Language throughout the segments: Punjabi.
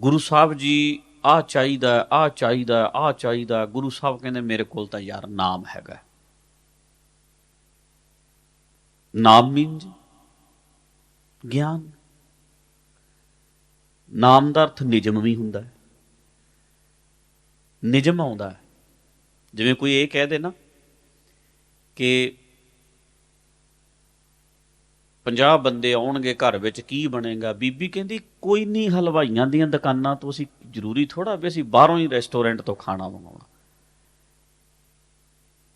ਗੁਰੂ ਸਾਹਿਬ ਜੀ ਆ ਚਾਹੀਦਾ ਆ ਚਾਹੀਦਾ ਆ ਚਾਹੀਦਾ ਗੁਰੂ ਸਾਹਿਬ ਕਹਿੰਦੇ, ਮੇਰੇ ਕੋਲ ਤਾਂ ਯਾਰ ਨਾਮ ਹੈਗਾ ਨਾਮ ਮੀਨਸ ਗਿਆਨ। ਨਾਮ ਦਾ ਅਰਥ ਨਿਯਮ ਵੀ ਹੁੰਦਾ ਹੈ। ਨਿਜਮ ਆਉਂਦਾ ਹੈ। ਜਿਵੇਂ ਕੋਈ ਇਹ ਕਹਿ ਦੇ ਨਾ ਕਿ 50 ਬੰਦੇ ਆਉਣਗੇ ਘਰ ਵਿੱਚ, ਕੀ ਬਣੇਗਾ? ਬੀਬੀ ਕਹਿੰਦੀ, ਕੋਈ ਨਹੀਂ, ਹਲਵਾਈਆਂ ਦੀਆਂ ਦੁਕਾਨਾਂ ਤੋਂ ਅਸੀਂ ਜ਼ਰੂਰੀ ਥੋੜਾ ਵੀ ਅਸੀਂ ਬਾਹਰੋਂ ਹੀ ਰੈਸਟੋਰੈਂਟ ਤੋਂ ਖਾਣਾ ਮੰਗਾਉਣਾ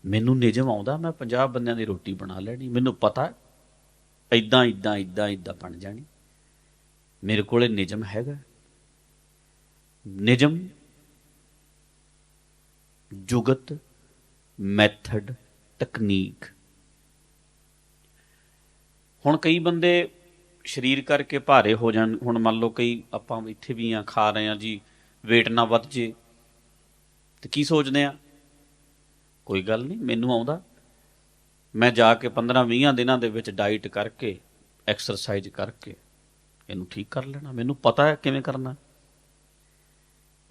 ਮੈਨੂੰ ਨਿਜਮ ਆਉਂਦਾ, ਮੈਂ 50 ਬੰਦਿਆਂ ਦੀ ਰੋਟੀ ਬਣਾ ਲੈਣੀ। ਮੈਨੂੰ ਪਤਾ ਇਦਾਂ ਇਦਾਂ ਇਦਾਂ ਇਦਾਂ ਬਣ ਜਾਣੀ। ਮੇਰੇ ਕੋਲੇ ਨਿਜਮ ਹੈਗਾ। ਨਿਜਮ, ਜੁਗਤ ਮੈਥਡ ਤਕਨੀਕ ਹੁਣ ਕਈ ਬੰਦੇ ਸਰੀਰ ਕਰਕੇ ਭਾਰੇ ਹੋ ਜਾਣ। ਹੁਣ ਮੰਨ ਲਓ ਕਈ ਆਪਾਂ ਇੱਥੇ ਵੀ ਆ, ਖਾ ਰਹੇ ਆ ਜੀ, weight ਨਾ ਵੱਧ ਜੇ, ਤੇ ਕੀ ਸੋਚਦੇ ਆ? ਕੋਈ ਗੱਲ ਨਹੀਂ, ਮੈਨੂੰ ਆਉਂਦਾ। ਮੈਂ ਜਾ ਕੇ 15-20 ਦਿਨਾਂ ਦੇ ਵਿੱਚ ਡਾਈਟ ਕਰਕੇ ਐਕਸਰਸਾਈਜ਼ ਕਰਕੇ ਇਹਨੂੰ ਠੀਕ ਕਰ ਲੈਣਾ। ਮੈਨੂੰ ਪਤਾ ਹੈ ਕਿਵੇਂ ਕਰਨਾ।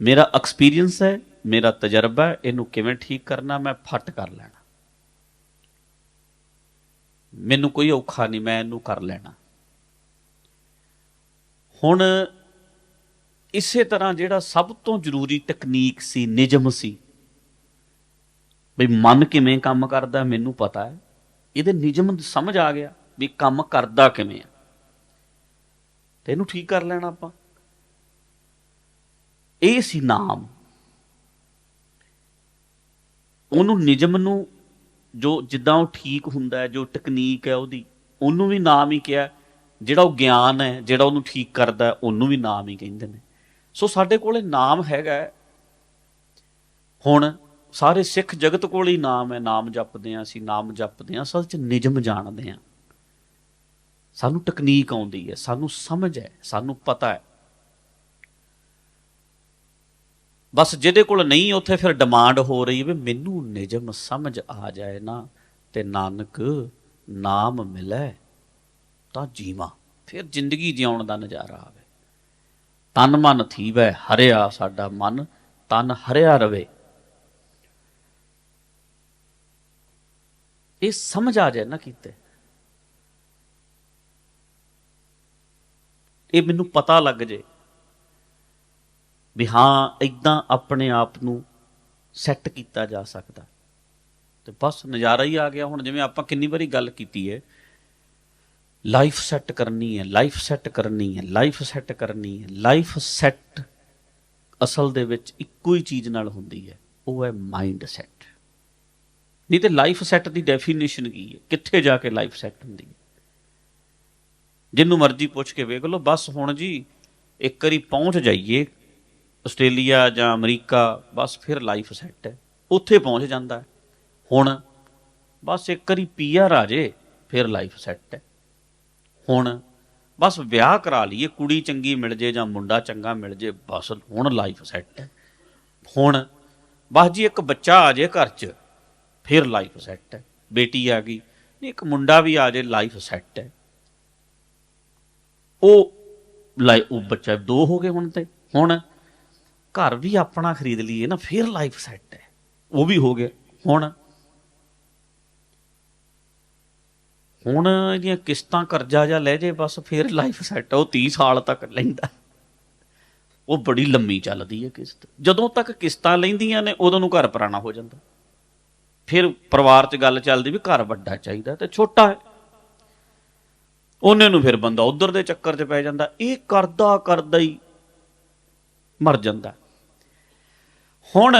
ਮੇਰਾ ਐਕਸਪੀਰੀਅੰਸ ਹੈ, ਮੇਰਾ ਤਜਰਬਾ ਇਹਨੂੰ ਕਿਵੇਂ ਠੀਕ ਕਰਨਾ, ਮੈਂ ਫਟ ਕਰ ਲੈਣਾ। ਮੈਨੂੰ ਕੋਈ ਔਖਾ ਨਹੀਂ, ਮੈਂ ਇਹਨੂੰ ਕਰ ਲੈਣਾ। ਹੁਣ ਇਸੇ ਤਰ੍ਹਾਂ ਜਿਹੜਾ ਸਭ ਤੋਂ ਜ਼ਰੂਰੀ ਤਕਨੀਕ ਸੀ, ਨਿਯਮ ਸੀ ਵੀ ਮਨ ਕਿਵੇਂ ਕੰਮ ਕਰਦਾ ਮੈਨੂੰ ਪਤਾ ਹੈ। ਇਹਦੇ ਨਿਯਮ ਸਮਝ ਆ ਗਿਆ ਵੀ ਕੰਮ ਕਰਦਾ ਕਿਵੇਂ ਆ। ਤੇ ਇਹਨੂੰ ਠੀਕ ਕਰ ਲੈਣਾ ਆਪਾਂ। ਇਹ ਸੀ ਨਾਮ। ਉਹਨੂੰ ਨਿਯਮ ਨੂੰ ਜੋ ਜਿੱਦਾਂ ਉਹ ਠੀਕ ਹੁੰਦਾ ਹੈ, ਜੋ ਟੈਕਨੀਕ ਹੈ ਉਹਦੀ, ਉਹਨੂੰ ਵੀ ਨਾਮ ਹੀ ਕਿਹਾ, ਜਿਹੜਾ ਉਹ ਗਿਆਨ ਹੈ, ਜਿਹੜਾ ਉਹਨੂੰ ਠੀਕ ਕਰਦਾ ਉਹਨੂੰ ਵੀ ਨਾਮ ਹੀ ਕਹਿੰਦੇ ਨੇ। ਸੋ ਸਾਡੇ ਕੋਲੇ ਨਾਮ ਹੈਗਾ ਹੁਣ ਸਾਰੇ ਸਿੱਖ ਜਗਤ ਕੋਲ ਹੀ ਨਾਮ ਹੈ, ਨਾਮ ਜਪਦੇ ਆ ਅਸੀਂ, ਨਾਮ ਜਪਦੇ ਆ ਅਸਲ ਚ ਨਿਜਮ ਜਾਣਦੇ ਆ ਸਾਨੂੰ ਟੈਕਨੀਕ ਆਉਂਦੀ ਹੈ, ਸਾਨੂੰ ਸਮਝ ਹੈ, ਸਾਨੂੰ ਪਤਾ ਹੈ। ਬਸ ਜਿਹਦੇ ਕੋਲ ਨਹੀਂ, ਉੱਥੇ ਫਿਰ ਡਿਮਾਂਡ ਹੋ ਰਹੀ ਵੀ ਮੈਨੂੰ ਨਿਜਮ ਸਮਝ ਆ ਜਾਏ ਨਾ ਤੇ ਨਾਨਕ ਨਾਮ ਮਿਲੇ ਤਾਂ ਜੀਵਾਂ। ਫਿਰ ਜ਼ਿੰਦਗੀ ਜਿਉਣ ਦਾ ਨਜ਼ਾਰਾ ਆਵੇ। ਤਨ ਮਨ ਥੀਵੈ, ਹਰਿਆ ਸਾਡਾ ਮਨ, ਤਨ ਹਰਿਆ ਰਵੇ। ਇਹ ਸਮਝ ਆ ਜਾਏ ਨਾ ਕੀਤੇ। ਇਹ ਮੈਨੂੰ ਪਤਾ ਲੱਗ ਜੇ ਵੀ ਹਾਂ ਇਦਾਂ ਆਪਣੇ ਆਪ ਨੂੰ ਸੈੱਟ ਕੀਤਾ ਜਾ ਸਕਦਾ। ਤੇ ਬਸ ਨਜ਼ਾਰਾ ਹੀ ਆ ਗਿਆ ਹੁਣ, ਜਿਵੇਂ ਆਪਾਂ ਕਿੰਨੀ ਵਾਰੀ ਗੱਲ ਕੀਤੀ ਹੈ ਲਾਈਫ ਸੈੱਟ ਕਰਨੀ ਹੈ ਲਾਈਫ ਸੈੱਟ ਕਰਨੀ ਹੈ ਲਾਈਫ ਸੈੱਟ ਕਰਨੀ ਹੈ ਲਾਈਫ ਸੈੱਟ ਅਸਲ ਦੇ ਵਿੱਚ ਇੱਕੋ ਹੀ ਚੀਜ਼ ਨਾਲ ਹੁੰਦੀ ਹੈ ਉਹ ਹੈ ਮਾਈਂਡ ਸੈੱਟ। ਨਹੀਂ ਤੇ ਲਾਈਫ ਸੈੱਟ ਦੀ ਡੈਫੀਨੇਸ਼ਨ ਕੀ ਹੈ ਕਿੱਥੇ ਜਾ ਕੇ ਲਾਈਫ ਸੈੱਟ ਹੁੰਦੀ ਹੈ ਜਿੰਨੂੰ ਮਰਜ਼ੀ ਪੁੱਛ ਕੇ ਵੇਖ ਲਓ, ਬਸ ਹੁਣ ਜੀ, ਇੱਕ ਵਾਰੀ ਪਹੁੰਚ ਜਾਈਏ ਆਸਟ੍ਰੇਲੀਆ ਜਾਂ ਅਮਰੀਕਾ, ਬਸ ਫਿਰ ਲਾਈਫ ਸੈੱਟ ਹੈ। ਉੱਥੇ ਪਹੁੰਚ ਜਾਂਦਾ ਹੈ। ਹੁਣ ਬਸ ਇੱਕ ਵਾਰੀ ਪੀਆਰ ਆ ਜੇ, ਫਿਰ ਲਾਈਫ ਸੈੱਟ ਹੈ। ਹੁਣ ਬਸ ਵਿਆਹ ਕਰਾ ਲਈਏ, ਕੁੜੀ ਚੰਗੀ ਮਿਲ ਜੇ ਜਾਂ ਮੁੰਡਾ ਚੰਗਾ ਮਿਲ ਜੇ, ਬਸ ਹੁਣ ਲਾਈਫ ਸੈੱਟ ਹੈ। ਹੁਣ ਬਸ ਜੀ ਇੱਕ ਬੱਚਾ ਆ ਜੇ ਘਰ 'ਚ, ਫਿਰ ਲਾਈਫ ਸੈੱਟ ਹੈ। ਬੇਟੀ ਆ ਗਈ ਇੱਕ ਮੁੰਡਾ ਵੀ ਆ ਜੇ ਲਾਈਫ ਸੈੱਟ ਹੈ। ਉਹ ਲਾਈ ਉਹ ਬੱਚਾ ਦੋ ਹੋ ਗਏ ਹੁਣ ਤੇ। ਹੁਣ ਘਰ ਵੀ ਆਪਣਾ ਖਰੀਦ ਲਈਏ ਨਾ, ਫਿਰ ਲਾਈਫ ਸੈੱਟ ਹੈ। ਉਹ ਵੀ ਹੋ ਗਿਆ। ਹੁਣ ਹੁਣ ਇਹਦੀਆਂ ਕਿਸ਼ਤਾਂ ਕਰਜ਼ਾ ਜਾਂ ਲੈ ਜੇ, ਬਸ ਫਿਰ ਲਾਈਫ ਸੈੱਟ ਉਹ 30 ਸਾਲ ਤੱਕ ਲੈਂਦਾ। ਉਹ ਬੜੀ ਲੰਮੀ ਚੱਲਦੀ ਹੈ ਕਿਸ਼ਤ। ਜਦੋਂ ਤੱਕ ਕਿਸ਼ਤਾਂ ਲੈਂਦੀਆਂ ਨੇ, ਉਦੋਂ ਨੂੰ ਘਰ ਪੁਰਾਣਾ ਹੋ ਜਾਂਦਾ। ਫਿਰ ਪਰਿਵਾਰ 'ਚ ਗੱਲ ਚੱਲਦੀ ਵੀ ਘਰ ਵੱਡਾ ਚਾਹੀਦਾ ਤੇ ਛੋਟਾ ਹੈ। ਉਹਨੇ ਨੂੰ ਫਿਰ ਬੰਦਾ ਉਧਰ ਦੇ ਚੱਕਰ 'ਚ ਪੈ ਜਾਂਦਾ। ਇਹ ਕਰਦਾ ਕਰਦਾ ਹੀ ਮਰ ਜਾਂਦਾ। ਹੁਣ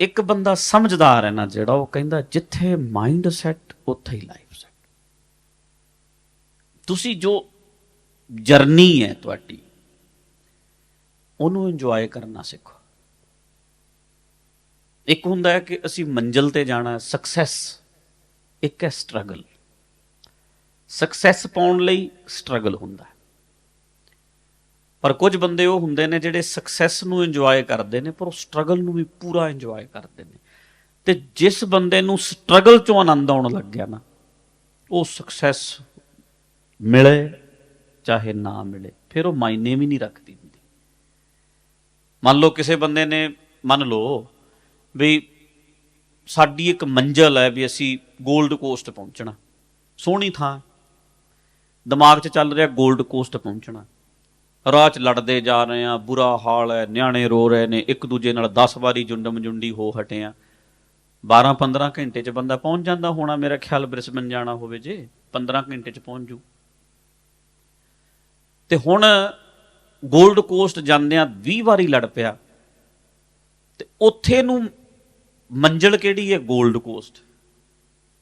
ਇੱਕ ਬੰਦਾ ਸਮਝਦਾਰ ਹੈ ਨਾ ਜਿਹੜਾ ਉਹ ਕਹਿੰਦਾ, ਜਿੱਥੇ ਮਾਈਂਡ ਸੈੱਟ ਉੱਥੇ ਹੀ ਲਾਈਫ ਸੈੱਟ ਤੁਸੀਂ ਜੋ ਜਰਨੀ ਹੈ ਤੁਹਾਡੀ, ਉਹਨੂੰ ਇੰਜੋਏ ਕਰਨਾ ਸਿੱਖੋ। ਇੱਕ ਹੁੰਦਾ ਹੈ ਕਿ ਅਸੀਂ ਮੰਜ਼ਲ ਤੇ ਜਾਣਾ ਸਕਸੈਸ ਇੱਕ ਹੈ ਸਟਰਗਲ ਸਕਸੈਸ ਪਾਉਣ ਲਈ ਸਟਰਗਲ ਹੁੰਦਾ ਹੈ। ਪਰ ਕੁਝ ਬੰਦੇ ਉਹ ਹੁੰਦੇ ਨੇ ਜਿਹੜੇ ਸਕਸੈਸ ਨੂੰ ਇੰਜੋਏ ਕਰਦੇ ਨੇ, ਪਰ ਉਹ ਸਟਰਗਲ ਨੂੰ ਵੀ ਪੂਰਾ ਇੰਜੋਏ ਕਰਦੇ ਨੇ। ਤੇ ਜਿਸ ਬੰਦੇ ਨੂੰ ਸਟਰਗਲ ਚੋਂ ਆਨੰਦ ਆਉਣ ਲੱਗ ਗਿਆ ਨਾ, ਉਹ ਸਕਸੈਸ ਮਿਲੇ, ਚਾਹੇ ਨਾ ਮਿਲੇ। ਫਿਰ ਉਹ ਮਾਇਨੇ ਵੀ ਨਹੀਂ ਰੱਖਦੀ ਹੁੰਦੀ। ਮੰਨ ਲਓ ਕਿਸੇ ਬੰਦੇ ਨੇ, ਮੰਨ ਲਓ ਵੀ ਸਾਡੀ ਇੱਕ ਮੰਜ਼ਲ ਹੈ ਵੀ ਅਸੀਂ 골ਡ ਕੋਸਟ ਪਹੁੰਚਣਾ। ਸੋਹਣੀ ਥਾਂ। ਦਿਮਾਗ 'ਚ ਚੱਲ ਰਿਹਾ 골ਡ ਕੋਸਟ ਪਹੁੰਚਣਾ। ਰਾਹ 'ਚ ਲੜਦੇ ਜਾ ਰਹੇ ਆ ਬੁਰਾ ਹਾਲ ਹੈ, ਨਿਆਣੇ ਰੋ ਰਹੇ ਨੇ, ਇੱਕ ਦੂਜੇ ਨਾਲ 10 ਵਾਰੀ ਜੁੰਡਮ ਜੁੰਡੀ ਹੋ ਹਟੇ ਆ 12-15 ਘੰਟੇ 'ਚ ਬੰਦਾ ਪਹੁੰਚ ਜਾਂਦਾ ਹੋਣਾ, ਮੇਰਾ ਖਿਆਲ ਬ੍ਰਿਸਬਨ ਜਾਣਾ ਹੋਵੇ ਜੇ 15 ਘੰਟੇ 'ਚ ਪਹੁੰਚ ਜੂ। ਤੇ ਹੁਣ 골ਡ ਕੋਸਟ ਜਾਂਦਿਆਂ 20 ਵਾਰੀ ਲੜ ਪਿਆ। ਤੇ ਉੱਥੇ ਨੂੰ ਮੰਜ਼ਲ ਕਿਹੜੀ ਹੈ? 골ਡ ਕੋਸਟ।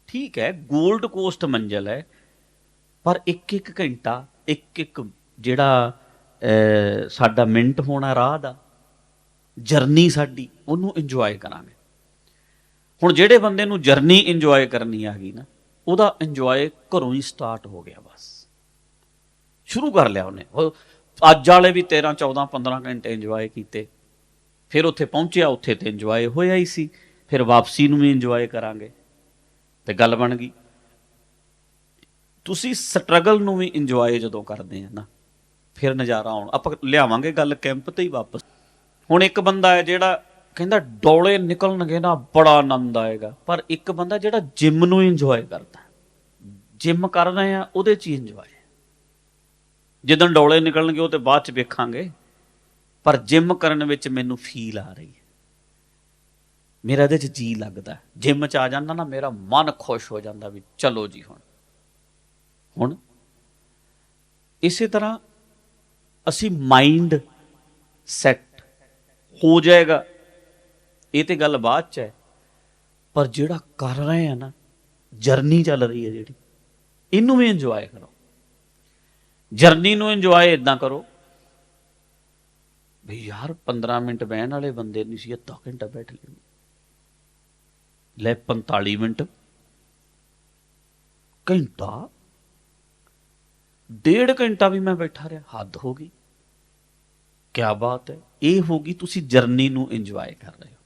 ਠੀਕ ਹੈ 골ਡ ਕੋਸਟ ਮੰਜ਼ਲ ਹੈ, ਪਰ ਇੱਕ ਇੱਕ ਘੰਟਾ, ਇੱਕ ਇੱਕ ਜਿਹੜਾ ਸਾਡਾ ਮਿੰਟ ਹੋਣਾ ਰਾਹ ਦਾ, ਜਰਨੀ ਸਾਡੀ, ਉਹਨੂੰ ਇੰਜੋਏ ਕਰਾਂਗੇ। ਹੁਣ ਜਿਹੜੇ ਬੰਦੇ ਨੂੰ ਜਰਨੀ ਇੰਜੋਏ ਕਰਨੀ ਆ ਗਈ ਨਾ, ਉਹਦਾ ਇੰਜੋਏ ਘਰੋਂ ਹੀ ਸਟਾਰਟ ਹੋ ਗਿਆ ਬਸ। ਸ਼ੁਰੂ ਕਰ ਲਿਆ ਉਹਨੇ। ਉਹ ਅੱਜ ਵਾਲੇ ਵੀ 13 14 15 ਘੰਟੇ ਇੰਜੋਏ ਕੀਤੇ। ਫਿਰ ਉੱਥੇ ਪਹੁੰਚਿਆ, ਉੱਥੇ ਤੇ ਇੰਜੋਏ ਹੋਇਆ ਹੀ ਸੀ। ਫਿਰ ਵਾਪਸੀ ਨੂੰ ਵੀ ਇੰਜੋਏ ਕਰਾਂਗੇ। ਤੇ ਗੱਲ ਬਣ ਗਈ। ਤੁਸੀਂ ਸਟਰਗਲ ਨੂੰ ਵੀ ਇੰਜੋਏ ਜਦੋਂ ਕਰਦੇ ਆ ਨਾ ਫਿਰ ਨਜ਼ਾਰਾ ਆਉਣ। ਆਪਾਂ ਲਿਆਵਾਂਗੇ ਗੱਲ ਕੈਂਪ ਤੇ ਹੀ ਵਾਪਸ। ਹੁਣ ਇੱਕ ਬੰਦਾ ਹੈ ਜਿਹੜਾ ਕਹਿੰਦਾ ਡੋਲੇ ਨਿਕਲਣਗੇ ਨਾ ਬੜਾ ਆਨੰਦ ਆਏਗਾ। ਪਰ ਇੱਕ ਬੰਦਾ ਜਿਹੜਾ ਜਿਮ ਨੂੰ ਇੰਜੋਏ ਕਰਦਾ ਜਿਮ ਕਰ ਰਹੇ ਆ, ਉਹਦੇ ਚ ਹੀ ਇੰਜੋਏ ਜਦੋਂ ਡੋਲੇ ਨਿਕਲਣਗੇ, ਉਹ ਤੇ ਬਾਅਦ ਚ ਵੇਖਾਂਗੇ। ਪਰ ਜਿਮ ਕਰਨ ਵਿੱਚ ਮੈਨੂੰ ਫੀਲ ਆ ਰਹੀ ਹੈ। ਮੇਰਾ ਇਹਦੇ ਚ ਜੀ ਲੱਗਦਾ ਜਿਮ ਚ ਆ ਜਾਂਦਾ ਨਾ, ਮੇਰਾ ਮਨ ਖੁਸ਼ ਹੋ ਜਾਂਦਾ ਵੀ ਚਲੋ ਜੀ ਹੁਣ। ਹੁਣ ਇਸੇ ਤਰ੍ਹਾਂ ਅਸੀਂ ਮਾਈਂਡ ਸੈੱਟ ਹੋ ਜਾਏਗਾ। ਇਹ ਤੇ ਗੱਲ ਬਾਅਦ ਚ ਹੈ। ਪਰ ਜਿਹੜਾ ਕਰ ਰਹੇ ਆ ਨਾ ਜਰਨੀ ਚੱਲ ਰਹੀ ਹੈ ਜਿਹੜੀ, ਇਹਨੂੰ ਵੀ ਇੰਜੋਏ ਕਰੋ। ਜਰਨੀ ਨੂੰ ਇੰਜੋਏ ਇਦਾਂ ਕਰੋ ਵੀ ਯਾਰ 15 ਮਿੰਟ ਬਹਿਣ ਵਾਲੇ ਬੰਦੇ ਨਹੀਂ ਸੀ, ਅੱਧਾ ਘੰਟਾ ਬੈਠ ਲੈਂਦੇ ਲੈ 45 ਮਿੰਟ। ਘੰਟਾ ਡੇਢ ਘੰਟਾ ਵੀ ਮੈਂ ਬੈਠਾ ਰਿਹਾ, ਹੱਦ ਹੋ ਗਈ। ਕੀ ਬਾਤ ਹੈ, ਇਹ ਹੋ ਗਈ ਤੁਸੀਂ ਜਰਨੀ ਨੂੰ ਇੰਜੋਏ ਕਰ ਰਹੇ ਹੋ।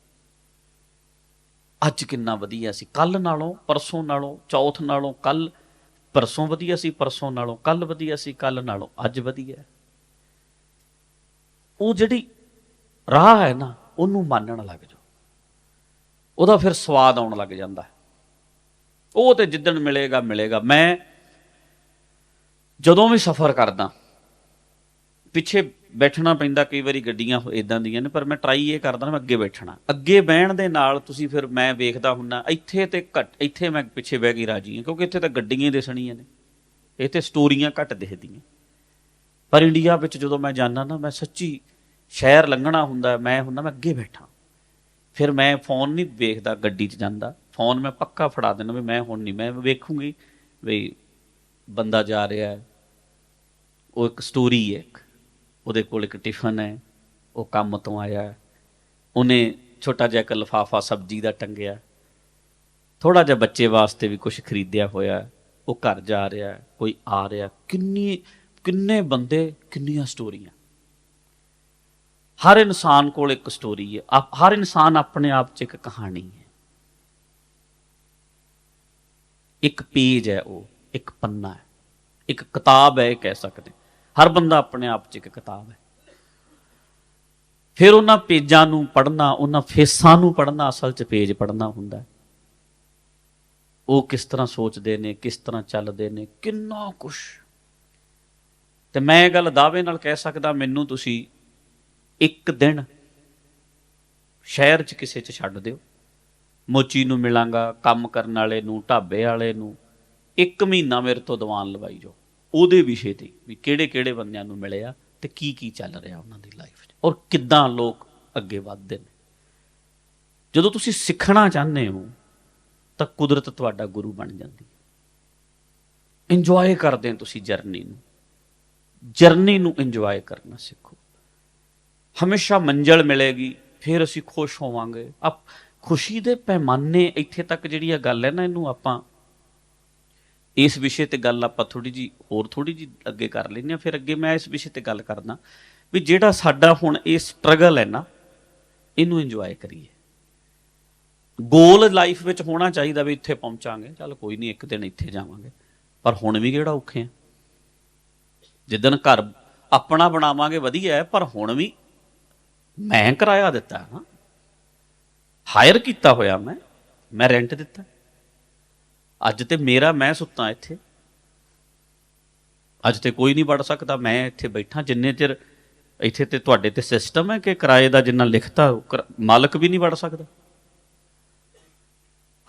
ਅੱਜ ਕਿੰਨਾ ਵਧੀਆ ਸੀ ਕੱਲ ਨਾਲੋਂ, ਪਰਸੋਂ ਨਾਲੋਂ, ਚੌਥ ਨਾਲੋਂ ਕੱਲ ਪਰਸੋਂ ਵਧੀਆ ਸੀ, ਪਰਸੋਂ ਨਾਲੋਂ ਕੱਲ ਵਧੀਆ ਸੀ ਕੱਲ ਨਾਲੋਂ, ਅੱਜ ਵਧੀਆ ਉਹ ਜਿਹੜੀ ਰਾਹ ਹੈ ਨਾ, ਉਹਨੂੰ ਮੰਨਣ ਲੱਗ ਜਾਓ। ਉਹਦਾ ਫਿਰ ਸਵਾਦ ਆਉਣ ਲੱਗ ਜਾਂਦਾ ਉਹ ਤੇ ਜਿੱਦਣ ਮਿਲੇਗਾ ਮਿਲੇਗਾ। ਮੈਂ ਜਦੋਂ ਵੀ ਸਫ਼ਰ ਕਰਦਾ, ਪਿੱਛੇ ਬੈਠਣਾ ਪੈਂਦਾ ਕਈ ਵਾਰੀ ਗੱਡੀਆਂ ਇਦਾਂ ਦੀਆਂ ਨੇ, ਪਰ ਮੈਂ ਟਰਾਈ ਇਹ ਕਰਦਾ ਮੈਂ ਅੱਗੇ ਬੈਠਣਾ। ਅੱਗੇ ਬਹਿਣ ਦੇ ਨਾਲ ਤੁਸੀਂ ਫਿਰ ਮੈਂ ਵੇਖਦਾ ਹੁੰਨਾ, ਇੱਥੇ ਤੇ ਘੱਟ ਇੱਥੇ ਮੈਂ ਪਿੱਛੇ ਬਹਿ ਕੇ ਰਾਜੀ ਹਾਂ, ਕਿਉਂਕਿ ਇੱਥੇ ਤਾਂ ਗੱਡੀਆਂ ਦਿਸਣੀਆਂ ਨੇ। ਇੱਥੇ ਸਟੋਰੀਆਂ ਘੱਟ ਦਿਖਦੀਆਂ। ਪਰ ਇੰਡੀਆ ਵਿੱਚ ਜਦੋਂ ਮੈਂ ਜਾਂਦਾ ਨਾ, ਮੈਂ ਸੱਚੀ ਸ਼ਹਿਰ ਲੰਘਣਾ ਹੁੰਦਾ, ਮੈਂ ਹੁੰਦਾ ਮੈਂ ਅੱਗੇ ਬੈਠਾ। ਫਿਰ ਮੈਂ ਫੋਨ ਨਹੀਂ ਵੇਖਦਾ ਗੱਡੀ 'ਚ ਜਾਂਦਾ। ਫੋਨ ਮੈਂ ਪੱਕਾ ਫੜਾ ਦੇਣਾ ਵੀ ਮੈਂ ਹੁਣ ਨਹੀਂ, ਮੈਂ ਵੇਖੂੰਗੀ ਵੀ ਬੰਦਾ ਜਾ ਰਿਹਾ ਹੈ। ਉਹ ਇੱਕ ਸਟੋਰੀ ਹੈ ਇੱਕ। ਉਹਦੇ ਕੋਲ ਇੱਕ ਟਿਫਨ ਹੈ, ਉਹ ਕੰਮ ਤੋਂ ਆਇਆ ਉਹਨੇ ਛੋਟਾ ਜਿਹਾ ਇੱਕ ਲਫਾਫਾ ਸਬਜ਼ੀ ਦਾ ਟੰਗਿਆ। ਥੋੜਾ ਜਿਹਾ ਬੱਚੇ ਵਾਸਤੇ ਵੀ ਕੁਝ ਖਰੀਦਿਆ ਹੋਇਆ ਉਹ ਘਰ ਜਾ ਰਿਹਾ ਕੋਈ ਆ ਰਿਹਾ ਕਿੰਨੀ, ਕਿੰਨੇ ਬੰਦੇ, ਕਿੰਨੀਆਂ ਸਟੋਰੀਆਂ। ਹਰ ਇਨਸਾਨ ਕੋਲ ਇੱਕ ਸਟੋਰੀ ਹੈ। ਆਪ- ਹਰ ਇਨਸਾਨ ਆਪਣੇ ਆਪ 'ਚ ਇੱਕ ਕਹਾਣੀ ਹੈ। ਇੱਕ ਪੇਜ ਹੈ ਉਹ, ਇੱਕ ਪੰਨਾ ਹੈ। ਇੱਕ ਕਿਤਾਬ ਹੈ, ਇਹ ਕਹਿ ਸਕਦੇ। ਹਰ ਬੰਦਾ ਆਪਣੇ ਆਪ 'ਚ ਇੱਕ ਕਿਤਾਬ ਹੈ। ਫਿਰ ਉਹਨਾਂ ਪੇਜਾਂ ਨੂੰ ਪੜ੍ਹਨਾ, ਉਹਨਾਂ ਫੇਸਾਂ ਨੂੰ ਪੜ੍ਹਨਾ, ਅਸਲ 'ਚ ਪੇਜ ਪੜ੍ਹਨਾ ਹੁੰਦਾ ਉਹ ਕਿਸ ਤਰ੍ਹਾਂ ਸੋਚਦੇ ਨੇ, ਕਿਸ ਤਰ੍ਹਾਂ ਚੱਲਦੇ ਨੇ, ਕਿੰਨਾ ਕੁਛ। ਤੇ ਮੈਂ ਇਹ ਗੱਲ ਦਾਅਵੇ ਨਾਲ ਕਹਿ ਸਕਦਾ, ਮੈਨੂੰ ਤੁਸੀਂ ਇੱਕ ਦਿਨ ਸ਼ਹਿਰ 'ਚ ਕਿਸੇ 'ਚ ਛੱਡ ਦਿਓ। ਮੋਚੀ ਨੂੰ ਮਿਲਾਂਗਾ, ਕੰਮ ਕਰਨ ਵਾਲੇ ਨੂੰ, ਢਾਬੇ ਵਾਲੇ ਨੂੰ। ਇੱਕ ਮਹੀਨਾ ਮੇਰੇ ਤੋਂ ਦੀਵਾਨ ਲਵਾਈ ਜੋ ਉਹਦੇ ਵਿਸ਼ੇ ਤੇ ਵੀ ਕਿਹੜੇ ਕਿਹੜੇ ਬੰਦਿਆਂ ਨੂੰ ਮਿਲਿਆ ਤੇ ਕੀ ਕੀ ਚੱਲ ਰਿਹਾ ਉਹਨਾਂ ਦੀ ਲਾਈਫ 'ਚ ਔਰ ਕਿੱਦਾਂ ਲੋਕ ਅੱਗੇ ਵੱਧਦੇ ਨੇ। ਜਦੋਂ ਤੁਸੀਂ ਸਿੱਖਣਾ ਚਾਹੁੰਦੇ ਹੋ, ਤਾਂ ਕੁਦਰਤ ਤੁਹਾਡਾ ਗੁਰੂ ਬਣ ਜਾਂਦੀ ਹੈ। ਇੰਜੋਏ ਕਰਦੇ ਹੋ ਤੁਸੀਂ ਜਰਨੀ ਨੂੰ। ਜਰਨੀ ਨੂੰ ਇੰਜੋਏ ਕਰਨਾ ਸਿੱਖੋ। ਹਮੇਸ਼ਾ ਮੰਜ਼ਲ ਮਿਲੇਗੀ, ਫਿਰ ਅਸੀਂ ਖੁਸ਼ ਹੋਵਾਂਗੇ। ਆਪ ਖੁਸ਼ੀ ਦੇ ਪੈਮਾਨੇ ਇੱਥੇ ਤੱਕ ਜਿਹੜੀ ਆ ਗੱਲ ਹੈ ਨਾ, ਇਹਨੂੰ ਆਪਾਂ ਇਸ ਵਿਸ਼ੇ ਤੇ ਗੱਲ ਆਪਾਂ ਥੋੜੀ ਜੀ ਹੋਰ ਥੋੜੀ ਜੀ ਅੱਗੇ ਕਰ ਲੈਂਦੇ ਹਾਂ, ਫਿਰ ਅੱਗੇ ਮੈਂ ਇਸ ਵਿਸ਼ੇ ਤੇ ਗੱਲ ਕਰਦਾ ਵੀ ਜਿਹੜਾ ਸਾਡਾ ਹੁਣ ਇਹ ਸਟਰਗਲ ਹੈ ਨਾ, ਇਹਨੂੰ ਇੰਜੋਏ ਕਰੀਏ। ਗੋਲ ਲਾਈਫ ਵਿੱਚ ਹੋਣਾ ਚਾਹੀਦਾ ਵੀ ਇੱਥੇ ਪਹੁੰਚਾਂਗੇ, ਚੱਲ ਕੋਈ ਨਹੀਂ, ਇੱਕ ਦਿਨ ਇੱਥੇ ਜਾਵਾਂਗੇ। ਪਰ ਹੁਣ ਵੀ ਕਿਹੜਾ ਔਖੇ ਆ? ਜਿੱਦਣ ਘਰ ਆਪਣਾ ਬਣਾਵਾਂਗੇ, ਵਧੀਆ ਹੈ, ਪਰ ਹੁਣ ਵੀ ਮੈਂ ਕਿਰਾਇਆ ਦਿੱਤਾ ਨਾ। ਹਾਇਰ ਕੀਤਾ ਹੋਇਆ ਮੈਂ ਮੈਂ ਰੈਂਟ ਦਿੱਤਾ। ਅੱਜ ਤੇ ਮੇਰਾ ਮੈਂ ਸੁੱਤਾ ਇੱਥੇ। ਅੱਜ ਤੇ ਕੋਈ ਨਹੀਂ ਵੜ ਸਕਦਾ, ਮੈਂ ਇੱਥੇ ਬੈਠਾ। ਜਿੰਨੇ ਚਿਰ ਇੱਥੇ ਤੇ ਤੁਹਾਡੇ ਤੇ ਸਿਸਟਮ ਹੈ ਕਿ ਕਿਰਾਏ ਦਾ ਜਿੰਨਾ ਲਿਖਤਾ ਮਾਲਕ ਵੀ ਨਹੀਂ ਵੜ ਸਕਦਾ।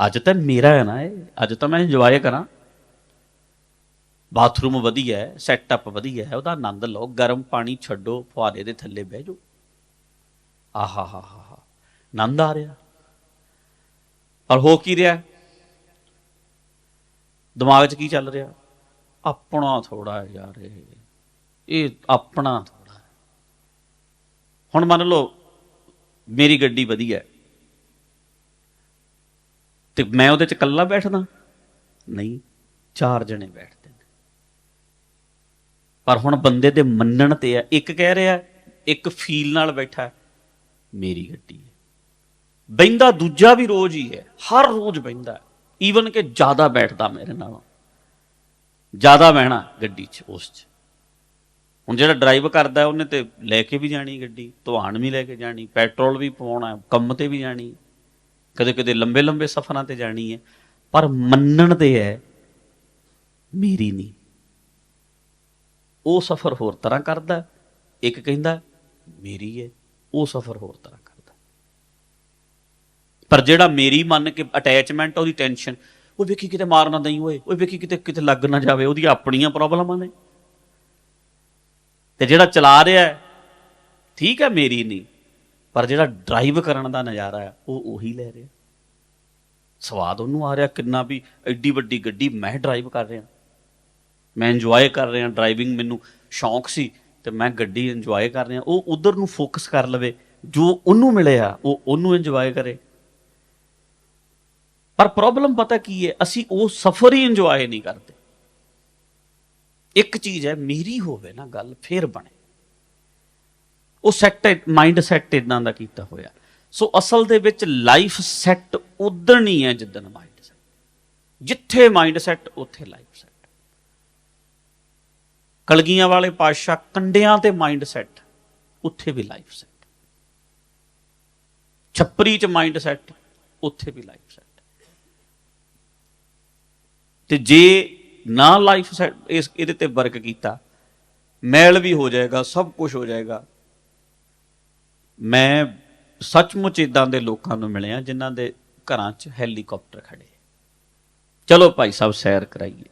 ਅੱਜ ਤਾਂ ਮੇਰਾ ਹੈ ਨਾ ਇਹ। ਅੱਜ ਤਾਂ ਮੈਂ ਇੰਜੋਏ ਕਰਾਂ। ਬਾਥਰੂਮ ਵਧੀਆ ਹੈ ਸੈਟਅਪ ਵਧੀਆ ਹੈ, ਉਹਦਾ ਆਨੰਦ ਲਓ। ਗਰਮ ਪਾਣੀ ਛੱਡੋ, ਫੁਹਾਰੇ ਦੇ ਥੱਲੇ ਬਹਿ ਜਾਓ। ਆਹਾ ਹਾ ਹਾ ਹਾ ਆਨੰਦ ਆ ਰਿਹਾ। ਪਰ ਹੋ ਕੀ ਰਿਹਾ? ਦਿਮਾਗ 'ਚ ਕੀ ਚੱਲ ਰਿਹਾ? ਆਪਣਾ ਥੋੜਾ ਯਾਰ ਇਹ। ਇਹ ਆਪਣਾ ਥੋੜਾ ਹੁਣ ਮੰਨ ਲਓ, ਮੇਰੀ ਗੱਡੀ ਵਧੀਆ ਹੈ। ਤੇ ਮੈਂ ਉਹਦੇ 'ਚ ਇਕੱਲਾ ਬੈਠਦਾ? ਨਹੀਂ, ਚਾਰ ਜਣੇ ਬੈਠਦੇ ਨੇ। ਪਰ ਹੁਣ ਬੰਦੇ ਦੇ ਮੰਨਣ ਤੇ ਆ ਇੱਕ ਕਹਿ ਰਿਹਾ, ਇੱਕ ਫੀਲ ਨਾਲ ਬੈਠਾ ਮੇਰੀ ਗੱਡੀ ਹੈ। ਬੈਂਦਾ ਦੂਜਾ ਵੀ ਰੋਜ਼ ਹੀ ਹੈ। ਹਰ ਰੋਜ਼ ਬੈਂਦਾ ਈਵਨ ਕਿ ਜ਼ਿਆਦਾ ਬੈਠਦਾ ਮੇਰੇ ਨਾਲੋਂ। ਜ਼ਿਆਦਾ ਬਹਿਣਾ ਗੱਡੀ 'ਚ, ਉਸ 'ਚ। ਹੁਣ ਜਿਹੜਾ ਡਰਾਈਵ ਕਰਦਾ, ਉਹਨੇ ਤੇ ਲੈ ਕੇ ਵੀ ਜਾਣੀ ਗੱਡੀ, ਧਵਾਨ ਵੀ ਲੈ ਕੇ ਜਾਣੀ ਪੈਟਰੋਲ ਵੀ ਪਵਾਉਣਾ, ਕੰਮ ਤੇ ਵੀ ਜਾਣੀ। ਕਦੇ ਕਦੇ ਲੰਬੇ ਲੰਬੇ ਸਫ਼ਰਾਂ ਤੇ ਜਾਣੀ ਹੈ। ਪਰ ਮੰਨਣ ਤੇ ਹੈ, ਮੇਰੀ ਨਹੀਂ। ਉਹ ਸਫ਼ਰ ਹੋਰ ਤਰ੍ਹਾਂ ਕਰਦਾ, ਇੱਕ ਕਹਿੰਦਾ, ਮੇਰੀ ਹੈ, ਉਹ ਸਫ਼ਰ ਹੋਰ ਤਰ੍ਹਾਂ ਕਰਦਾ ਪਰ ਜਿਹੜਾ ਮੇਰੀ ਮੰਨ ਕੇ ਅਟੈਚਮੈਂਟ ਉਹਦੀ ਟੈਨਸ਼ਨ ਉਹ ਵੇਖੀ ਕਿਤੇ ਮਾਰ ਨਾ ਦਈ ਓਏ ਉਹ ਵੇਖੀ ਕਿਤੇ ਕਿਤੇ ਲੱਗ ਨਾ ਜਾਵੇ, ਉਹਦੀਆਂ ਆਪਣੀਆਂ ਪ੍ਰੋਬਲਮਾਂ ਨੇ। ਤੇ ਜਿਹੜਾ ਚਲਾ ਰਿਹਾ ਠੀਕ ਹੈ ਮੇਰੀ ਨਹੀਂ, ਪਰ ਜਿਹੜਾ ਡਰਾਈਵ ਕਰਨ ਦਾ ਨਜ਼ਾਰਾ ਹੈ, ਉਹ ਉਹੀ ਲੈ ਰਿਹਾ। ਸਵਾਦ ਉਹਨੂੰ ਆ ਰਿਹਾ ਕਿੰਨਾ ਵੀ ਐਡੀ ਵੱਡੀ ਗੱਡੀ ਮੈਂ ਡਰਾਈਵ ਕਰ ਰਿਹਾ। ਮੈਂ ਇੰਜੋਏ ਕਰ ਰਿਹਾ ਡਰਾਈਵਿੰਗ ਮੈਨੂੰ ਸ਼ੌਂਕ ਸੀ, ਤੇ ਮੈਂ ਗੱਡੀ ਇੰਜੋਏ ਕਰ ਰਿਹਾ। ਉਹ ਉਧਰ ਨੂੰ ਫੋਕਸ ਕਰ ਲਵੇ, ਜੋ ਉਹਨੂੰ ਮਿਲਿਆ, ਉਹ ਉਹਨੂੰ ਇੰਜੋਏ ਕਰੇ। ਪਰ ਪ੍ਰੋਬਲਮ ਪਤਾ ਕੀ ਹੈ? ਅਸੀਂ ਉਹ ਸਫ਼ਰ ਹੀ ਇੰਜੋਏ ਨਹੀਂ ਕਰਦੇ। ਇੱਕ ਚੀਜ਼ ਹੈ, ਮੇਰੀ ਹੋਵੇ ਨਾ ਗੱਲ, ਫੇਰ ਬਣੇ। ਉਹ ਸੈੱਟ ਮਾਈਂਡ ਸੈੱਟ ਇਦਾਂ ਦਾ ਕੀਤਾ ਹੋਇਆ। ਸੋ ਅਸਲ ਦੇ ਵਿੱਚ ਲਾਈਫ ਸੈੱਟ ਉਦਣ ਹੀ ਹੈ ਜਿੱਦਣ ਮਾਈਂਡ ਸੈੱਟ ਜਿੱਥੇ ਮਾਈਂਡ ਸੈੱਟ ਉੱਥੇ ਲਾਈਫ ਸੈੱਟ ਕਲਗੀਆਂ ਵਾਲੇ ਪਾਤਸ਼ਾਹ ਕੰਡਿਆਂ ਤੇ ਮਾਈਂਡ ਸੈੱਟ ਉੱਥੇ ਵੀ ਲਾਈਫ ਸੈੱਟ ਛੱਪਰੀ ਚ ਮਾਈਂਡ ਸੈੱਟ ਉੱਥੇ ਵੀ ਲਾਈਫ ਸੈੱਟ ਤੇ ਜੇ ਨਾ ਲਾਈਫ ਸੈੱਟ ਇਸ, ਇਹਦੇ ਤੇ ਵਰਕ ਕੀਤਾ, ਮੈਲ ਵੀ ਹੋ ਜਾਏਗਾ, ਸਭ ਕੁਝ ਹੋ ਜਾਏਗਾ। ਮੈਂ ਸੱਚਮੁੱਚ ਇਦਾਂ ਦੇ ਲੋਕਾਂ ਨੂੰ ਮਿਲਿਆ ਜਿਨ੍ਹਾਂ ਦੇ ਘਰਾਂ 'ਚ ਹੈਲੀਕਾਪਟਰ ਖੜੇ। ਚਲੋ ਭਾਈ ਸਾਹਿਬ, ਸੈਰ ਕਰਾਈਏ।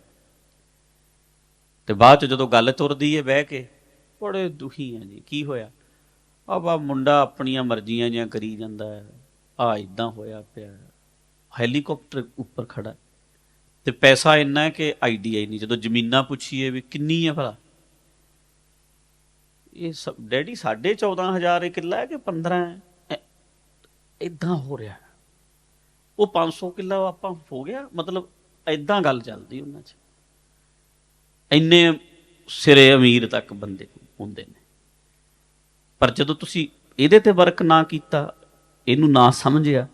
ਤੇ ਬਾਅਦ 'ਚ ਜਦੋਂ ਗੱਲ ਤੁਰਦੀ ਏ, ਬਹਿ ਕੇ, ਬੜੇ ਦੁਖੀ ਆ ਜੀ, ਕੀ ਹੋਇਆ? ਆ ਬਾ ਮੁੰਡਾ ਆਪਣੀਆਂ ਮਰਜ਼ੀਆਂ ਜਿਹੀਆਂ ਕਰੀ ਜਾਂਦਾ ਹੈ। ਆ ਇਦਾਂ ਹੋਇਆ ਪਿਆ। ਹੈਲੀਕਾਪਟਰ ਉੱਪਰ ਖੜਾ। ਤੇ ਪੈਸਾ ਇੰਨਾ ਹੈ ਕਿ ਆਈਡੀਆਈ ਨਹੀਂ। ਜਦੋਂ ਜ਼ਮੀਨਾਂ ਪੁੱਛੀਏ ਵੀ ਕਿੰਨੀ ਹੈ ਭਲਾ? ਇਹ ਸਭ, ਡੈਡੀ 14500 ਇਹ ਕਿੱਲਾ ਹੈ ਕਿ 15 ਹੈ। ਇਦਾਂ ਹੋ ਰਿਹਾ ਹੈ। ਉਹ 500 ਕਿੱਲਾ ਆਪਾਂ ਹੋ ਗਿਆ। ਮਤਲਬ ਇਦਾਂ ਗੱਲ ਚੱਲਦੀ ਉਹਨਾਂ 'ਚ। ਇੰਨੇ ਸਿਰੇ ਅਮੀਰ ਤੱਕ ਬੰਦੇ ਹੁੰਦੇ ਨੇ। ਪਰ ਜਦੋਂ ਤੁਸੀਂ ਇਹਦੇ ਤੇ ਵਰਕ ਨਾ ਕੀਤਾ, ਇਹਨੂੰ ਨਾ ਸਮਝਿਆ,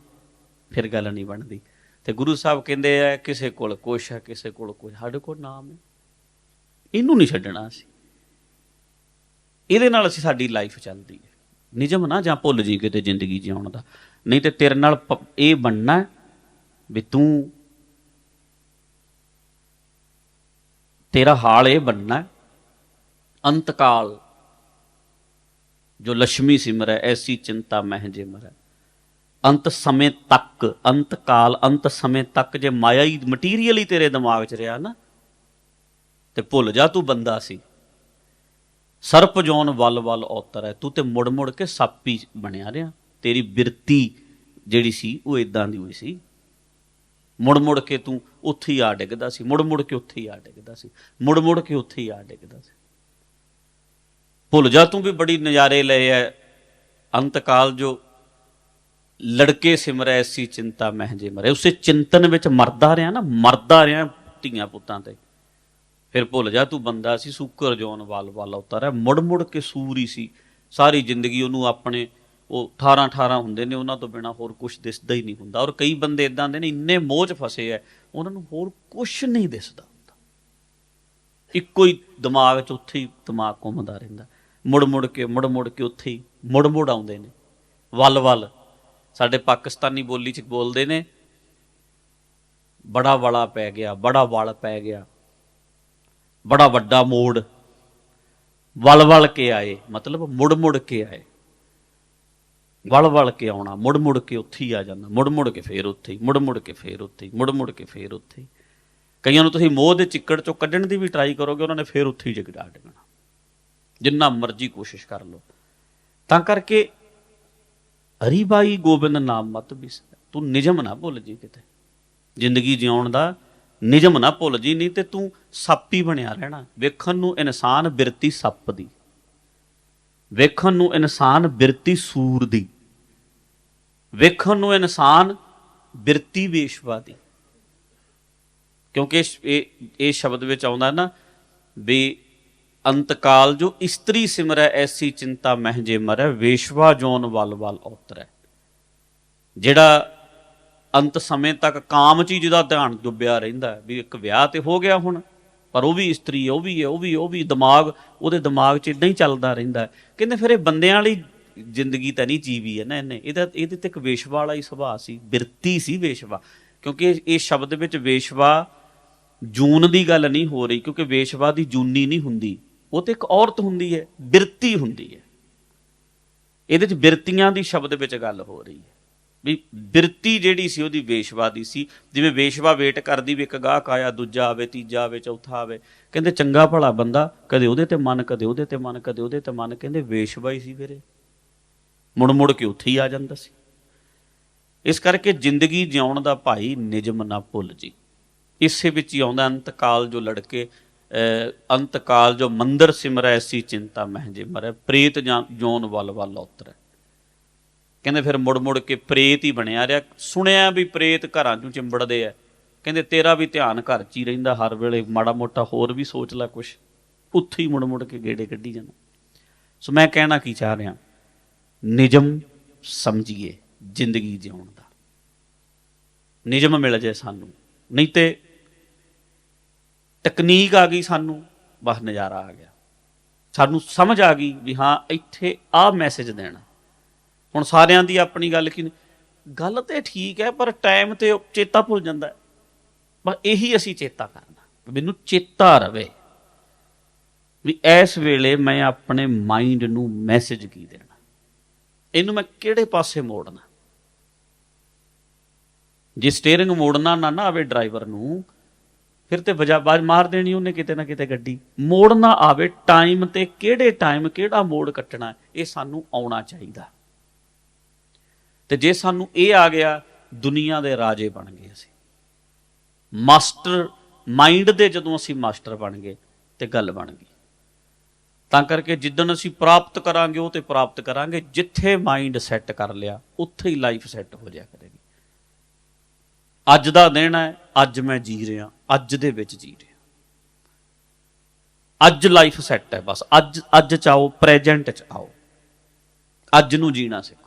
ਫਿਰ ਗੱਲ ਨਹੀਂ ਬਣਦੀ। ਤੇ ਗੁਰੂ ਸਾਹਿਬ ਕਹਿੰਦੇ ਆ, ਕਿਸੇ ਕੋਲ ਕੁਛ ਹੈ ਕਿਸੇ ਕੋਲ ਕੁਛ। ਸਾਡੇ ਕੋਲ ਨਾਮ ਹੈ। ਇਹਨੂੰ ਨਹੀਂ ਛੱਡਣਾ ਅਸੀਂ। ਇਹਦੇ ਨਾਲ ਅਸੀਂ ਸਾਡੀ ਲਾਈਫ ਚੱਲਦੀ ਹੈ। ਨਿਜਮ ਨਾ ਜਾਂ ਭੁੱਲ ਜੀ ਕਿਤੇ ਜ਼ਿੰਦਗੀ ਜਿਉਣ ਦਾ। ਨਹੀਂ ਤੇ ਤੇਰੇ ਨਾਲ ਇਹ ਬਣਨਾ ਵੀ ਤੂੰ ਤੇਰਾ ਹਾਲ ਇਹ ਬਣਨਾ ਅੰਤਕਾਲ ਜੋ ਲక్ష్ਮੀ ਸਿਮਰੈ ਐਸੀ ਚਿੰਤਾ ਮਹਿ ਜੇ ਮਰੈ। ਅੰਤ ਸਮੇਂ ਤੱਕ, ਅੰਤ ਕਾਲ, ਅੰਤ ਸਮੇਂ ਤੱਕ ਜੇ ਮਾਇਆ ਹੀ ਮਟੀਰੀਅਲ ਹੀ ਤੇਰੇ ਦਿਮਾਗ 'ਚ ਰਿਹਾ ਨਾ, ਤੇ ਭੁੱਲ ਜਾ ਤੂੰ ਬੰਦਾ ਸੀ। ਸਰਪ ਜੋਨ ਵੱਲ ਵੱਲ ਔਤਰ ਹੈ ਤੂੰ ਤੇ ਮੁੜ ਮੁੜ ਕੇ ਸੱਪ ਹੀ ਬਣਿਆ ਰਿਹਾ। ਤੇਰੀ ਬਿਰਤੀ ਜਿਹੜੀ ਸੀ, ਉਹ ਇਦਾਂ ਦੀ ਹੋਈ ਸੀ। ਮੁੜ ਮੁੜ ਕੇ ਤੂੰ ਉੱਥੇ ਹੀ ਆ ਡਿੱਗਦਾ ਸੀ, ਮੁੜ ਮੁੜ ਕੇ ਉੱਥੇ ਹੀ ਆ ਡਿੱਗਦਾ ਸੀ, ਮੁੜ ਮੁੜ ਕੇ ਉੱਥੇ ਹੀ ਆ ਡਿੱਗਦਾ ਸੀ। ਭੁੱਲ ਜਾ ਤੂੰ ਵੀ ਬੜੀ ਨਜ਼ਾਰੇ ਲਏ ਐ ਅੰਤਕਾਲ ਜੋ ਲੜਕੇ ਸਿਮਰੈ ਐਸੀ ਚਿੰਤਾ ਮਹਿ ਜੇ ਮਰੇ। ਉਸੇ ਚਿੰਤਨ ਵਿੱਚ ਮਰਦਾ ਰਿਹਾ ਨਾ, ਮਰਦਾ ਰਿਹਾ ਧੀਆਂ ਪੁੱਤਾਂ ਤੇ। ਫਿਰ ਭੁੱਲ ਜਾ, ਤੂੰ ਬੰਦਾ ਸੀ, ਸੂਕਰ ਜੋਨ ਵੱਲ ਵੱਲ ਉਤਰ ਮੁੜ ਮੁੜ ਕੇ ਸੂਰ ਹੀ ਸੀ। ਸਾਰੀ ਜ਼ਿੰਦਗੀ ਉਹਨੂੰ ਆਪਣੇ, ਉਹ 18 18 ਹੁੰਦੇ ਨੇ, ਉਹਨਾਂ ਤੋਂ ਬਿਨਾ ਹੋਰ ਕੁਝ ਦਿਸਦਾ ਹੀ ਨਹੀਂ ਹੁੰਦਾ। ਔਰ ਕਈ ਬੰਦੇ ਇਦਾਂ ਦੇ ਨੇ, ਇੰਨੇ ਮੋਹ 'ਚ ਫਸੇ ਐ, ਉਹਨਾਂ ਨੂੰ ਹੋਰ ਕੁਝ ਨਹੀਂ ਦਿਸਦਾ ਹੁੰਦਾ। ਇੱਕੋ ਹੀ ਦਿਮਾਗ 'ਚ ਉੱਥੇ ਹੀ ਦਿਮਾਗ ਘੁੰਮਦਾ ਰਹਿੰਦਾ। ਮੁੜ ਮੁੜ ਕੇ, ਮੁੜ ਮੁੜ ਕੇ ਉੱਥੇ ਹੀ, ਮੁੜ ਮੁੜ ਆਉਂਦੇ ਨੇ। ਵੱਲ ਵੱਲ ਸਾਡੇ ਪਾਕਿਸਤਾਨੀ ਬੋਲੀ ਚ ਬੋਲਦੇ ਨੇ, ਬੜਾ ਵਾਲਾ ਪੈ ਗਿਆ, ਬੜਾ ਵਲ ਪੈ ਗਿਆ, ਬੜਾ ਵੱਡਾ ਮੋੜ, ਵਲ ਵਲ ਕੇ ਆਏ, ਮਤਲਬ ਮੁੜ ਮੁੜ ਕੇ ਆਏ। ਵਲ ਵਲ ਕੇ ਆਉਣਾ, ਮੁੜ ਮੁੜ ਕੇ ਉੱਥੇ ਹੀ ਆ ਜਾਂਦਾ ਮੁੜ ਮੁੜ ਕੇ ਫੇਰ ਉੱਥੇ ਹੀ, ਮੁੜ ਮੁੜ ਕੇ ਫੇਰ ਉੱਥੇ ਹੀ, ਮੁੜ ਮੁੜ ਕੇ ਫੇਰ ਉੱਥੇ ਹੀ। ਕਈਆਂ ਨੂੰ ਤੁਸੀਂ ਮੋਹ ਦੇ ਚਿੱਕੜ ਚੋਂ ਕੱਢਣ ਦੀ ਵੀ ਟਰਾਈ ਕਰੋਗੇ, ਉਹਨਾਂ ਨੇ ਫੇਰ ਉੱਥੇ ਹੀ ਜਗੜਾ ਡਗਣਾ। ਜਿੰਨਾ ਮਰਜ਼ੀ ਕੋਸ਼ਿਸ਼ ਕਰ ਲਓ। ਤਾਂ ਕਰਕੇ ਹਰੀ ਬਾਈ ਗੋਬਿੰਦ ਨਾਮ ਮਤ ਬਿਸਰ ਤੂੰ ਨਿਜਮ ਨਾ ਭੁੱਲ ਜੀ ਕਿਤੇ। ਜ਼ਿੰਦਗੀ ਜਿਉਣ ਦਾ ਨਿਜਮ ਨਾ ਭੁੱਲ ਜੀ, ਨਹੀਂ ਤੇ ਤੂੰ ਸੱਪ ਹੀ ਬਣਿਆ ਰਹਿਣਾ। ਵੇਖਣ ਨੂੰ ਇਨਸਾਨ ਬਿਰਤੀ ਸੱਪ ਦੀ। ਵੇਖਣ ਨੂੰ ਇਨਸਾਨ ਬਿਰਤੀ ਸੂਰ ਦੀ। ਵੇਖਣ ਨੂੰ ਇਨਸਾਨ ਬਿਰਤੀ ਵੇਸ਼ਵਾ ਦੀ। ਕਿਉਂਕਿ ਇਹ ਇਹ ਸ਼ਬਦ ਵਿੱਚ ਆਉਂਦਾ ਨਾ ਵੀ ਅੰਤਕਾਲ ਜੋ ਇਸਤਰੀ ਸਿਮਰੈ, ਐਸੀ ਚਿੰਤਾ ਮਹਿ ਜੇ ਮਰੈ, ਵੇਸ਼ਵਾ ਜੋਨ ਵਲ ਵਲ ਉਤਰੈ ਜਿਹੜਾ ਅੰਤ ਸਮੇਂ ਤੱਕ ਕਾਮ ਚੀਜ਼ ਦਾ ਧਿਆਨ ਡੁੱਬਿਆ ਰਹਿੰਦਾ ਵੀ ਇੱਕ ਵਿਆਹ ਤੇ ਹੋ ਗਿਆ ਹੁਣ, ਪਰ ਉਹ ਵੀ ਇਸਤਰੀ ਉਹ ਵੀ ਹੈ, ਉਹ ਵੀ ਉਹ ਵੀ ਦਿਮਾਗ, ਉਹਦੇ ਦਿਮਾਗ 'ਚ ਇਦਾਂ ਹੀ ਚੱਲਦਾ ਰਹਿੰਦਾ ਕਹਿੰਦੇ ਫਿਰ ਇਹ ਬੰਦਿਆਂ ਵਾਲੀ ਜ਼ਿੰਦਗੀ ਤਾਂ ਨਹੀਂ ਜੀਵੀ ਹੈ ਨਾ ਇਹਨੇ, ਇਹਦਾ, ਇਹਦੇ ਤੇ ਇੱਕ ਵੇਸ਼ਵਾ ਵਾਲਾ ਹੀ ਸੁਭਾਅ ਸੀ, ਬਿਰਤੀ ਸੀ ਵੇਸ਼ਵਾ। ਕਿਉਂਕਿ ਇਹ ਸ਼ਬਦ ਵਿੱਚ ਵੇਸ਼ਵਾ ਜੂਨ ਦੀ ਗੱਲ ਨਹੀਂ ਹੋ ਰਹੀ, ਕਿਉਂਕਿ ਵੇਸ਼ਵਾ ਦੀ ਜੂਨੀ ਨਹੀਂ ਹੁੰਦੀ। ਉਹ ਤੇ ਇੱਕ ਔਰਤ ਹੁੰਦੀ ਹੈ, ਬਿਰਤੀ ਹੁੰਦੀ ਹੈ। ਇਹਦੇ ਚ ਬਿਰਤੀਆਂ ਦੀ ਸ਼ਬਦ ਵਿੱਚ ਗੱਲ ਹੋ ਰਹੀ ਹੈ। ਵੀ ਬਿਰਤੀ ਜਿਹੜੀ ਸੀ, ਉਹਦੀ ਵੇਸ਼ਵਾ ਦੀ ਸੀ। ਜਿਵੇਂ ਵੇਸ਼ਵਾ ਵੇਟ ਕਰਦੀ ਵੀ ਇੱਕ ਗਾਹਕ ਆਇਆ, ਦੂਜਾ ਆਵੇ, ਤੀਜਾ ਆਵੇ, ਚੌਥਾ ਆਵੇ। ਕਹਿੰਦੇ ਚੰਗਾ ਭਲਾ ਬੰਦਾ, ਕਦੇ ਉਹਦੇ ਤੇ ਮਨ, ਕਦੇ ਉਹਦੇ ਤੇ ਮਨ, ਕਦੇ ਉਹਦੇ ਤੇ ਮਨ। ਕਹਿੰਦੇ ਵੇਸ਼ਵਾ ਹੀ ਸੀ ਵੀਰੇ। ਮੁੜ ਮੁੜ ਕੇ ਉੱਥੇ ਹੀ ਆ ਜਾਂਦਾ ਸੀ। ਇਸ ਕਰਕੇ ਜ਼ਿੰਦਗੀ ਜਿਉਣ ਦਾ ਭਾਈ ਨਿਯਮ ਨਾ ਭੁੱਲ ਜੀ। ਇਸੇ ਵਿੱਚ ਹੀ ਆਉਂਦਾ ਅੰਤਕਾਲ ਜੋ ਲੜਕੇ ਅਹ, ਅੰਤਕਾਲ ਜੋ ਮੰਦਰ ਸਿਮਰੈ ਸੀ ਚਿੰਤਾ ਮਹਿ ਜੇ ਮਰੈ ਪ੍ਰੇਤ ਜੋਨ ਵੱਲ ਵੱਲ ਉਤਰੈ। ਕਹਿੰਦੇ ਫਿਰ ਮੁੜ ਮੁੜ ਕੇ ਪ੍ਰੇਤ ਹੀ ਬਣਿਆ ਰਿਹਾ। ਸੁਣਿਆ ਵੀ ਪ੍ਰੇਤ ਘਰਾਂ ਚੋਂ ਚਿੰਬੜਦੇ ਆ। ਕਹਿੰਦੇ ਤੇਰਾ ਵੀ ਧਿਆਨ ਘਰ 'ਚ ਹੀ ਰਹਿੰਦਾ ਹਰ ਵੇਲੇ ਮਾੜਾ ਮੋਟਾ ਹੋਰ ਵੀ ਸੋਚ ਲੈ ਕੁਛ। ਉੱਥੇ ਹੀ ਮੁੜ ਮੁੜ ਕੇ ਗੇੜੇ ਕੱਢੀ ਜਾਂਦਾ। ਸੋ ਮੈਂ ਕਹਿਣਾ ਕੀ ਚਾਹ ਰਿਹਾ? ਨਿਯਮ ਸਮਝੀਏ ਜ਼ਿੰਦਗੀ ਜਿਉਣ ਦਾ। ਨਿਯਮ ਮਿਲ ਜਾਏ ਸਾਨੂੰ। ਨਹੀਂ ਤੇ ਤਕਨੀਕ ਆ ਗਈ ਸਾਨੂੰ, ਬਸ ਨਜ਼ਾਰਾ ਆ ਗਿਆ। ਸਾਨੂੰ ਸਮਝ ਆ ਗਈ ਵੀ ਹਾਂ, ਇੱਥੇ ਆਹ ਮੈਸੇਜ ਦੇਣਾ। ਹੁਣ ਸਾਰਿਆਂ ਦੀ ਆਪਣੀ ਗੱਲ ਕੀ ਗੱਲ ਤੇ ਠੀਕ ਹੈ, ਪਰ ਟਾਈਮ ਤੇ ਚੇਤਾ ਭੁੱਲ ਜਾਂਦਾ ਹੈ। ਬਸ ਇਹੀ ਅਸੀਂ ਚੇਤਾ ਕਰਨਾ ਮੈਨੂੰ ਚੇਤਾ ਰਵੇ ਵੀ ਇਸ ਵੇਲੇ ਮੈਂ ਆਪਣੇ ਮਾਈਂਡ ਨੂੰ ਮੈਸੇਜ ਕੀ ਦੇਣਾ? ਇਹਨੂੰ ਮੈਂ ਕਿਹੜੇ ਪਾਸੇ ਮੋੜਨਾ? ਜੇ ਸਟੀਅਰਿੰਗ ਮੋੜਨਾ ਨਾ ਨਾ ਆਵੇ ਡਰਾਈਵਰ ਨੂੰ ਫਿਰ ਤੇ ਵਜਾ ਬਾਜ ਮਾਰ ਦੇਣੀ ਉਹਨੇ ਕਿਤੇ ਨਾ ਕਿਤੇ ਗੱਡੀ। ਮੋੜ ਨਾ ਆਵੇ ਟਾਈਮ ਤੇ ਕਿਹੜੇ ਟਾਈਮ ਕਿਹੜਾ ਮੋੜ ਕੱਟਣਾ, ਇਹ ਸਾਨੂੰ ਆਉਣਾ ਚਾਹੀਦਾ। ਤੇ ਜੇ ਸਾਨੂੰ ਇਹ ਆ ਗਿਆ, ਦੁਨੀਆ ਦੇ ਰਾਜੇ ਬਣ ਗਏ ਅਸੀਂ। ਮਾਸਟਰ ਮਾਈਂਡ ਦੇ ਜਦੋਂ ਅਸੀਂ ਮਾਸਟਰ ਬਣ ਗਏ, ਤੇ ਗੱਲ ਬਣ ਗਈ। ਤਾਂ ਕਰਕੇ ਜਿੱਦਣ ਅਸੀਂ ਪ੍ਰਾਪਤ ਕਰਾਂਗੇ, ਉਹ ਤੇ ਪ੍ਰਾਪਤ ਕਰਾਂਗੇ, ਜਿੱਥੇ ਮਾਈਂਡ ਸੈੱਟ ਕਰ ਲਿਆ, ਉੱਥੇ ਹੀ ਲਾਈਫ ਸੈੱਟ ਹੋ ਜਾਇਆ ਕਰੇਗੀ। ਅੱਜ ਦਾ ਦਿਨ ਹੈ ਅੱਜ ਮੈਂ ਜੀ ਰਿਹਾ, ਅੱਜ ਦੇ ਵਿੱਚ ਜੀ ਰਿਹਾ। ਅੱਜ ਲਾਈਫ ਸੈੱਟ ਹੈ ਬਸ, ਅੱਜ ਅੱਜ ਚਾਓ ਪ੍ਰੈਜ਼ੈਂਟ ਚ ਆਓ। ਅੱਜ ਨੂੰ ਜੀਣਾ ਸਿੱਖੋ